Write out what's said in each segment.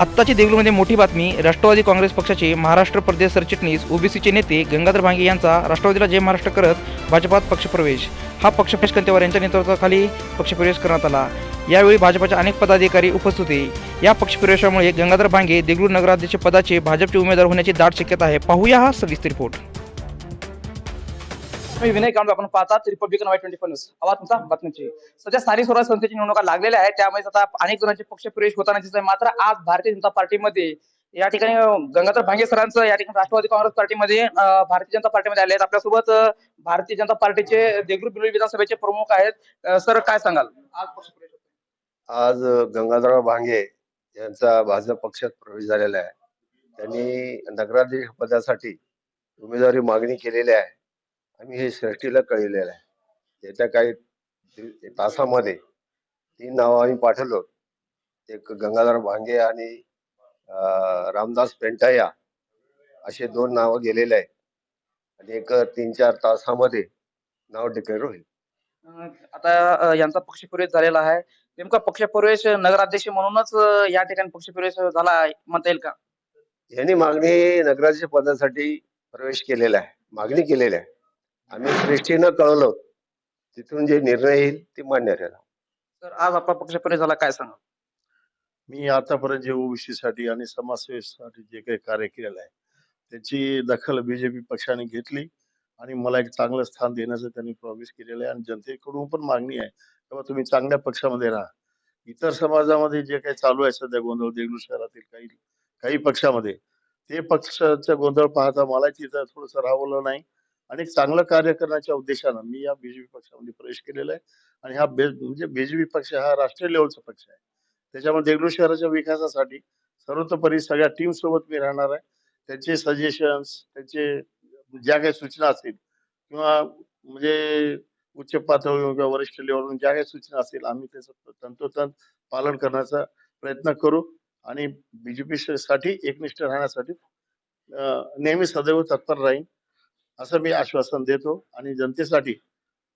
आत्ताची देगलूमध्ये मोठी बातमी राष्ट्रवादी काँग्रेस पक्षाचे महाराष्ट्र प्रदेश सरचिटणीस ओबीसीचे नेते गंगाधर भांगे यांचा राष्ट्रवादीला जय महाराष्ट्र करत भाजपात पक्षप्रवेश. हा पक्षप्रवेश कंतेवार यांच्या नेतृत्वाखाली पक्षप्रवेश करण्यात आला. यावेळी भाजपाचे अनेक पदाधिकारी उपस्थित होते. या पक्षप्रवेशामुळे गंगाधर भांगे देगलूर नगराध्यक्ष पदाचे भाजपचे उमेदवार होण्याची दाट शक्यता आहे. पाहूया हा सविस्तर रिपोर्ट. मी विनय कांबळे आपण पाहतात रिपब्लिकन वाय ट्वेंटी न्यूज आवाज तुमचा बातमीची. सध्या स्थानिक स्वराज संस्थेची निवडणुका लागलेल्या आहेत. त्यामुळे आता अनेक जणांचे पक्ष प्रवेश होताना दिसत आहे मात्र आज भारतीय जनता पार्टीमध्ये या ठिकाणी गंगाधर भांगे सरांचं या ठिकाणी राष्ट्रवादी काँग्रेस पार्टीमध्ये भारतीय जनता पार्टीमध्ये आले आहेत. आपल्यासोबत भारतीय जनता पार्टीचे देगलूर बिलोली विधानसभेचे प्रमुख आहेत. सर काय सांगाल? आज पक्ष प्रवेश आज गंगाधरराव भांगे यांचा भाजप पक्षात प्रवेश झालेला आहे. त्यांनी नगराध्यक्ष पदासाठी उमेदवारी मागणी केलेली आहे. आम्ही हे श्रेष्ठीला कळलेलं आहे. येत्या काही तासामध्ये तीन नावं आम्ही पाठवलो. एक गंगाधर भांगे आणि रामदास पेंटाया असे दोन नावं गेलेले आहेत. आणि एक तीन चार तासामध्ये नाव डिक्लेअर होईल. आता यांचा पक्ष प्रवेश झालेला आहे. नेमका पक्ष प्रवेश नगराध्यक्ष म्हणूनच या ठिकाणी पक्ष प्रवेश झाला आहे म्हणता येईल का? यांनी मागणी नगराध्यक्ष पदासाठी प्रवेश केलेला आहे. मागणी केलेली आहे. आम्ही श्रेष्ठीनं कळवलं तिथून जे निर्णय येईल ते मान्य राहील तर आज आपला पक्ष प्रवेश झाला काय सांगा मी आतापर्यंत जे ओबीसी साठी आणि समाजसेवेसाठी जे काही कार्य केलेलं आहे त्याची दखल बीजेपी पक्षाने घेतली आणि मला एक चांगलं स्थान देण्याचं त्यांनी प्रॉमिस केलेलं आहे आणि जनतेकडून पण मागणी आहे तेव्हा तुम्ही चांगल्या पक्षामध्ये राहा. इतर समाजामध्ये जे काही चालू आहे सध्या गोंधळ देगलूर शहरातील काही काही पक्षामध्ये ते पक्षाचा गोंधळ पाहता मला तिथं थोडंसं राहवलं नाही. आणि चांगलं कार्य करण्याच्या उद्देशानं मी या बीजेपी पक्षामध्ये प्रवेश केलेला आहे. आणि हा बे- म्हणजे बीजेपी पक्ष हा राष्ट्रीय लेवलचा पक्ष आहे. त्याच्यामध्ये देगलूर शहराच्या विकासासाठी सर्वतोपरी सगळ्या टीम सोबत मी राहणार आहे. त्यांचे सजेशन्स त्यांचे ज्या काही सूचना असतील किंवा म्हणजे उच्च पातळीवर किंवा वरिष्ठ लेवलवरून ज्या काही सूचना असतील आम्ही त्याचं तंतोतंत पालन करण्याचा प्रयत्न करू. आणि बीजेपी साठी एकनिष्ठ राहण्यासाठी नेहमी सदैव तत्पर राहीन. असं मी आश्वासन देतो आणि जनतेसाठी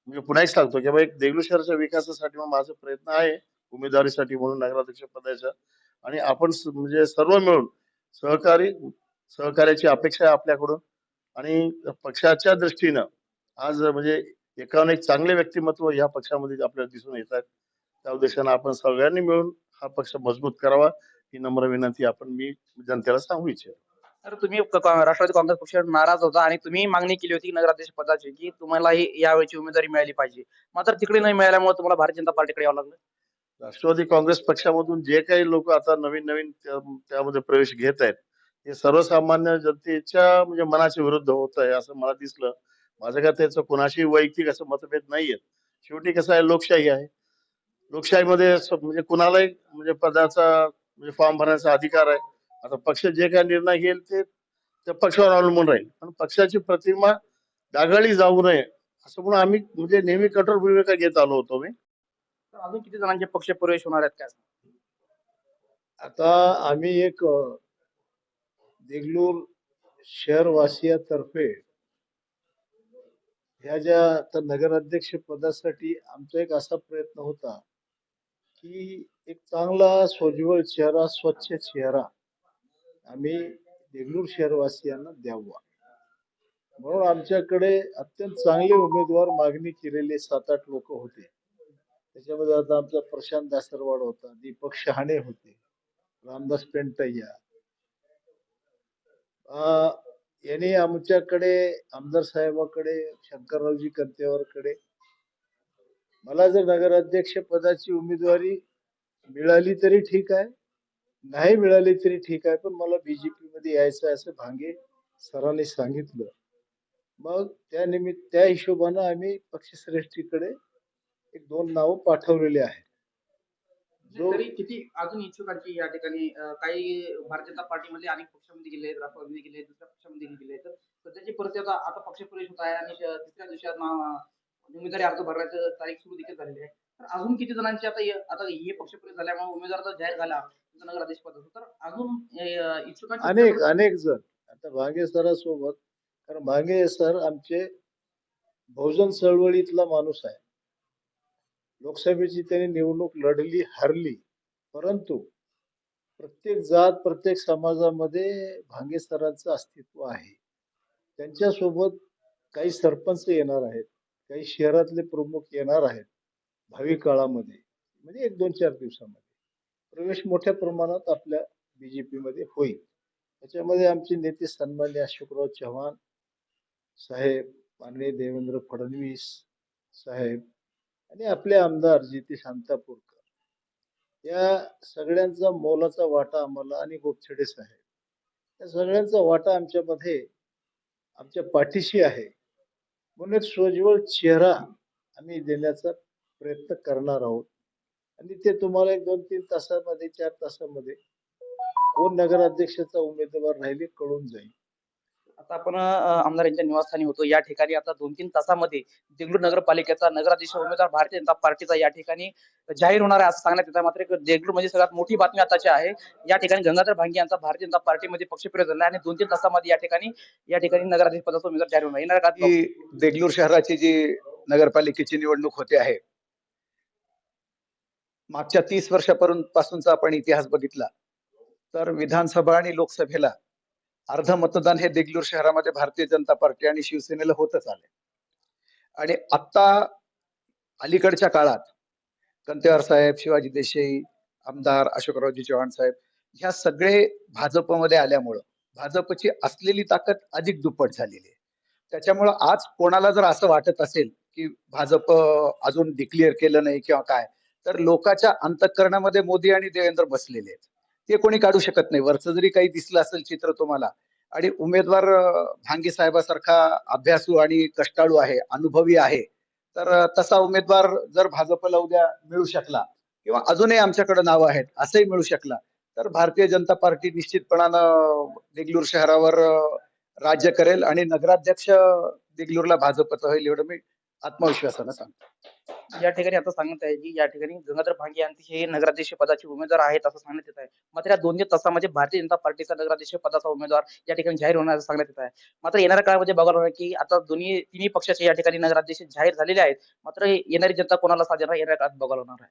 म्हणजे पुन्हा एक सांगतो की एक देगलू शहराच्या विकासासाठी मग माझा प्रयत्न आहे उमेदवारीसाठी म्हणून नगराध्यक्ष पदाच्या आणि आपण स- म्हणजे सर्व मिळून सहकारी सहकार्याची अपेक्षा आहे आपल्याकडून. आणि पक्षाच्या दृष्टीनं आज म्हणजे एकावर एक चांगले व्यक्तिमत्व या पक्षामध्ये आपल्याला दिसून येत आहेत. त्या उद्देशानं आपण सगळ्यांनी मिळून हा पक्ष मजबूत करावा ही नम्र विनंती आपण मी जनतेला सांगू इच्छितो. तर तुम्ही राष्ट्रवादी काँग्रेस पक्षावर नाराज होता आणि तुम्ही मागणी केली होती नगराध्यक्ष पदाची की तुम्हालाही यावेळीची उमेदवारी मिळाली पाहिजे. मात्र तिकडे नाही मिळाल्यामुळे तुम्हाला भारतीय जनता पार्टीकडे यावं लागलं. राष्ट्रवादी काँग्रेस पक्षामधून जे काही लोक आता नवीन नवीन त्यामध्ये प्रवेश घेत आहेत हे सर्वसामान्य जनतेच्या म्हणजे मनाच्या विरुद्ध होत आहे असं मला दिसलं. माझं का त्याचं कोणाशी वैयक्तिक असं मतभेद नाहीये. शेवटी कसं आहे लोकशाही आहे. लोकशाहीमध्ये म्हणजे कुणालाही म्हणजे पदाचा म्हणजे फॉर्म भरण्याचा अधिकार आहे. आता पक्ष जे काही निर्णय घेईल ते त्या पक्षावर अवलंबून राहील. पण पक्षाची प्रतिमा डागाळी जाऊ नये असं म्हणून आम्ही म्हणजे नेहमी कठोर भूमिका घेत आलो होतो मी. तर अजून किती जणांचे पक्ष प्रवेश होणार आहेत काय आता आम्ही एक देगलूर शहरवासियातर्फे ह्या ज्या आता नगराध्यक्ष पदासाठी आमचा एक असा प्रयत्न होता की एक चांगला सोज्वळ चेहरा स्वच्छ चेहरा आम्ही देगलूर शहरवासियांना द्यावा. म्हणून आमच्याकडे अत्यंत चांगले उमेदवार मागणी केलेले सात आठ लोक होते. त्याच्यामध्ये आता आमचा प्रशांत दासरवाड होता दीपक शहाणे होते रामदास पेंटय्या. यांनी आमच्याकडे आमदार साहेबाकडे शंकररावजी कंतेवरकडे मला जर नगराध्यक्ष पदाची उमेदवारी मिळाली तरी ठीक आहे. नाही मिळाली तरी ठीक आहे पण मला बीजेपी मध्ये यायचं आहे असं भांगे सरांनी सांगितलं. मग त्या निमित्त त्या हिशोबानं आम्ही पक्षश्रेष्ठीकडे एक दोन नावं पाठवलेली आहेत. जो तरी किती अजून इच्छुकांची या ठिकाणी अं, काही भारतीय जनता पार्टीमध्ये अनेक पक्षामध्ये गेले राष्ट्रवादीमध्ये गेले दुसऱ्या पक्षामध्ये गेले तर सध्याची परिस्थिती आता आता पक्ष प्रवेश होत आहे आणि श- तिसऱ्या दिवशी नाव उमेदवारी अर्ज भरण्याचं तारीख सुरू देखील झालेली आहे. तर अजून किती जणांची आता हे- आता हे पक्ष प्रवेश झाल्यामुळे उमेदवार जर जाहीर झाला त्यांचा नगराध्यक्ष पदाचा तर अजून इच्छुकांची अनेक अनेक जण. आता भांगे सरासोबत कारण भांगे सर आमचे बहुजन चळवळीतला माणूस आहे. लोकसभेची त्यांनी निवडणूक लढली हरली. परंतु प्रत्येक जात प्रत्येक समाजामध्ये भांगे सरांचं अस्तित्व आहे. त्यांच्यासोबत काही सरपंच येणार आहेत. काही शहरातले प्रमुख येणार आहेत भावी काळामध्ये म्हणजे एक दोन चार दिवसामध्ये. प्रवेश मोठ्या प्रमाणात आपल्या बी जे पीमध्ये होईल. त्याच्यामध्ये आमचे नेते सन्मान्य अशोकराव चव्हाण साहेब माननीय देवेंद्र फडणवीस साहेब आणि आपले आमदार जिते शांतापूरकर. या सगळ्यांचा मोलाचा वाटा आम्हाला आणि गोपछडे साहेब. या सगळ्यांचा वाटा आमच्यामध्ये आमच्या पाठीशी आहे. म्हणून एक सोज्वळ चेहरा आम्ही देण्याचा प्रयत्न करणार आहोत. आणि ते तुम्हाला एक दोन तीन तासामध्ये चार तासामध्ये कोण नगराध्यक्षाचा उमेदवार राहिले कळून जाईल. आता आपण आमदार यांच्या निवासस्थानी होतो. या ठिकाणी आता दोन तीन तासामध्ये देगलूर नगरपालिकेचा नगराध्यक्ष उमेदवार भारतीय जनता पार्टीचा या ठिकाणी जाहीर होणार आहे असं सांगण्यात येतं. मात्र देगलूर म्हणजे सगळ्यात मोठी बातमी आताची आहे. या ठिकाणी गंगाधर भांगे यांचा भारतीय जनता पार्टीमध्ये पक्षप्रवेश झाला आणि दोन तीन तासामध्ये या ठिकाणी या ठिकाणी नगराध्यक्ष पदाचा उमेदवार जाहीर होणार येणार का देगलूर शहराची जी नगरपालिकेची निवडणूक होते आहे मागच्या तीस वर्षापर्यंत पासूनचा आपण इतिहास बघितला तर विधानसभा आणि लोकसभेला अर्ध मतदान हे देगलूर शहरामध्ये भारतीय जनता पार्टी आणि शिवसेनेला होतच आले. आणि आता अलीकडच्या काळात कंतेवार साहेब शिवाजी देसाई आमदार अशोकरावजी चव्हाण साहेब ह्या सगळे भाजपमध्ये आल्यामुळं भाजपची असलेली ताकद अधिक दुप्पट झालेली आहे. त्याच्यामुळं आज कोणाला जर असं वाटत असेल की भाजप अजून डिक्लेअर केलं नाही किंवा काय तर लोकांच्या अंतःकरणामध्ये मोदी आणि देवेंद्र बसलेले आहेत. ते कोणी काढू शकत नाही. वरचं जरी काही दिसलं असेल चित्र तुम्हाला आणि उमेदवार भांगी साहेबासारखा अभ्यासू आणि कष्टाळू आहे अनुभवी आहे तर तसा उमेदवार जर भाजपला उद्या मिळू शकला किंवा अजूनही आमच्याकडे नावं आहेत असंही मिळू शकला तर भारतीय जनता पार्टी निश्चितपणानं देगलूर शहरावर राज्य करेल आणि नगराध्यक्ष देगलूरला भाजपचं होईल एवढं मी आत्मविश्वासानं सांगतो या ठिकाणी आता सांगत आहे की या ठिकाणी गंगाधर भांगे यांचे हे नगराध्यक्ष पदाचे उमेदवार आहेत असं सांगण्यात येत आहे. मात्र या दोन तीन तासामध्ये भारतीय जनता पार्टीचा नगराध्यक्ष पदाचा उमेदवार या ठिकाणी जाहीर होणार असं सांगण्यात येत आहे. मात्र येणाऱ्या काळामध्ये बघायला होणार की आता दोन्ही तिन्ही पक्षाचे या ठिकाणी नगराध्यक्ष जाहीर झालेले आहेत. मात्र येणारी जनता कोणाला साथ देणार येणाऱ्या काळात बघायला होणार आहे.